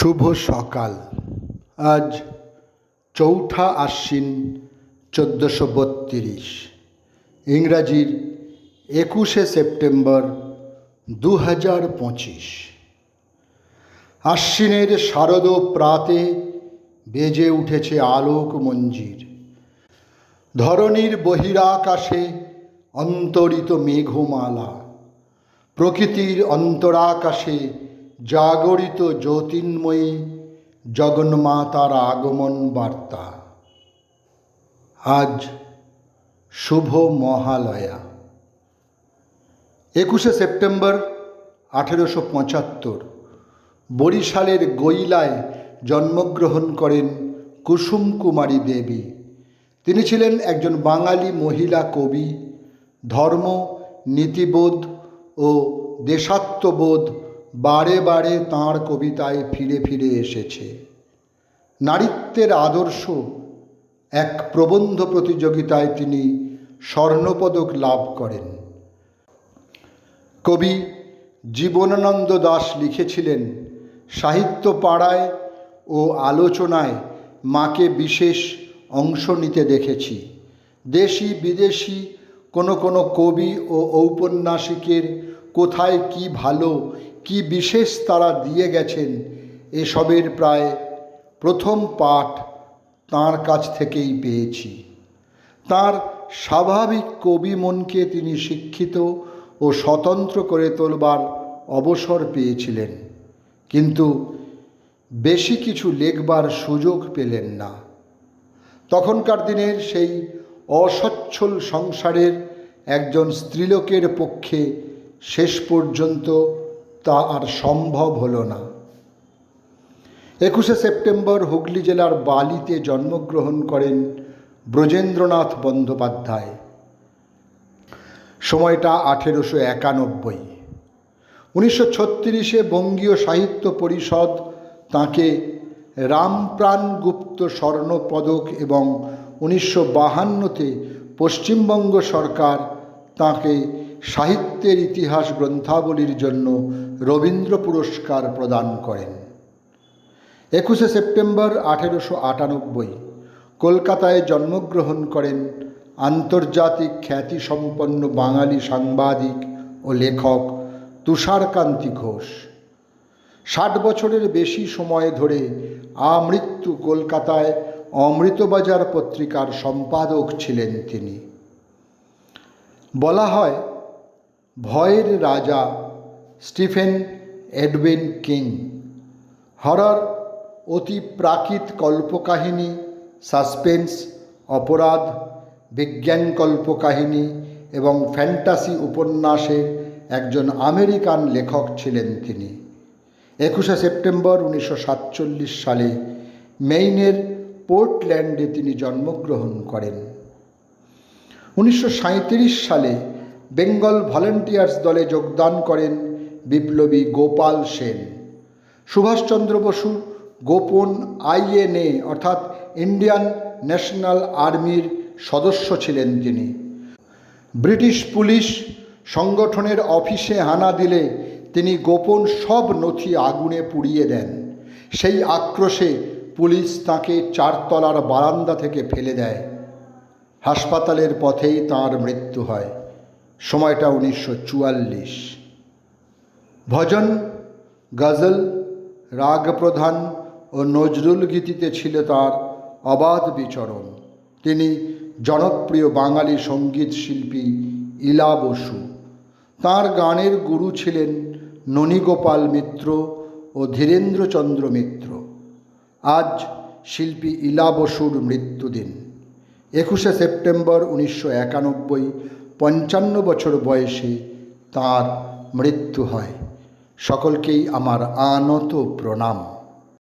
শুভ সকাল। আজ চৌঠা আশ্বিন চোদ্দোশো বত্রিশ। ইংরাজির একুশে সেপ্টেম্বর দু হাজার পঁচিশ। আশ্বিনের শারদ প্রাতে বেজে উঠেছে আলোক মঞ্জির ধরনীর বহিরাকাশে অন্তরিত মেঘমালা। প্রকৃতির অন্তরাকাশে জাগরিত জ্যোতির্ময়ী জগন্মাতার আগমন বার্তা। আজ শুভ মহালয়া। একুশে সেপ্টেম্বর আঠেরোশো পঁচাত্তর, বরিশালের গৈলায় জন্মগ্রহণ করেন কুসুম কুমারী দেবী। তিনি ছিলেন একজন বাঙালি মহিলা কবি, ধর্ম, নীতিবোধ ও দেশাত্মবোধ বারে বারে তাঁর কবিতায় ফিরে ফিরে এসেছে। নারীত্বের আদর্শ এক প্রবন্ধ প্রতিযোগিতায় তিনি স্বর্ণপদক লাভ করেন। কবি জীবনানন্দ দাস লিখেছিলেন, সাহিত্য পাড়ায় ও আলোচনায় মাকে বিশেষ অংশ নিতে দেখেছি। দেশি বিদেশি কোনো কোনো কবি ও ঔপন্যাসিকের কোথায় কি ভালো কি বিশেষ তারা দিয়ে গেছেন এসবের প্রায় প্রথম পাঠ তাঁর কাছ থেকেই পেয়েছি। তার স্বাভাবিক কবি মনকে তিনি শিক্ষিত ও স্বতন্ত্র করে তোলবার অবসর পেয়েছিলেন, কিন্তু বেশি কিছু লেখবার সুযোগ পেলেন না। তখনকার দিনের সেই অসচ্ছল সংসারের একজন স্ত্রীলোকের পক্ষে শেষ পর্যন্ত তা আর সম্ভব হলো না। একুশে সেপ্টেম্বর হুগলি জেলার বালিতে জন্মগ্রহণ করেন ব্রজেন্দ্রনাথ বন্দ্যোপাধ্যায়। সময়টা আঠেরোশো একানব্বই। উনিশশো ছত্রিশে বঙ্গীয় সাহিত্য পরিষদ তাঁকে রামপ্রাণ গুপ্ত স্বর্ণপদক এবং উনিশশো বাহান্নতে পশ্চিমবঙ্গ সরকার তাঁকে সাহিত্যের ইতিহাস গ্রন্থাবলীর জন্য রবীন্দ্র পুরস্কার প্রদান করেন। একুশে সেপ্টেম্বর আঠেরোশো আটানব্বই কলকাতায় জন্মগ্রহণ করেন আন্তর্জাতিক খ্যাতিসম্পন্ন বাঙালি সাংবাদিক ও লেখক তুষারকান্তি ঘোষ। ষাট বছরের বেশি সময় ধরে আমৃত্যু কলকাতায় অমৃতবাজার পত্রিকার সম্পাদক ছিলেন তিনি। বলা হয়, ভয়ের রাজা স্টিফেন এডউইন কিং। হরর অতি প্রাকৃত কল্পকাহিনী, সাসপেন্স, অপরাধ, বিজ্ঞান কল্পকাহিনী এবং ফ্যান্টাসি উপন্যাসের একজন আমেরিকান লেখক ছিলেন তিনি। একুশে সেপ্টেম্বর উনিশশো সাতচল্লিশ সালে মেইনের পোর্টল্যান্ডে তিনি জন্মগ্রহণ করেন। উনিশশো সাঁইত্রিশ সালে বেঙ্গল ভলেন্টিয়ার্স দলে যোগদান করেন বিপ্লবী গোপাল সেন। সুভাষচন্দ্র বসু গোপন আইএনএ অর্থাৎ ইন্ডিয়ান ন্যাশনাল আর্মির সদস্য ছিলেন তিনি। ব্রিটিশ পুলিশ সংগঠনের অফিসে হানা দিলে তিনি গোপন সব নথি আগুনে পুড়িয়ে দেন। সেই আক্রোশে পুলিশ তাকে চারতলার বারান্দা থেকে ফেলে দেয়। হাসপাতালের পথেই তাঁর মৃত্যু হয়। সময়টা উনিশশো চুয়াল্লিশ। ভজন, গজল রাগ প্রধান ও নজরুল গীতিতে ছিল তার অবাধ বিচরণ। তিনি জনপ্রিয় বাঙালি সংগীত শিল্পী ইলা বসু। তাঁর গানের গুরু ছিলেন ননীগোপাল মিত্র ও ধীরেন্দ্রচন্দ্র মিত্র। আজ শিল্পী ইলা বসুর মৃত্যুদিন। একুশে সেপ্টেম্বর উনিশশো একানব্বই, পঞ্চান্ন বছর বয়সে তার মৃত্যু হয়। সকলকেই আমার আনত প্রণাম।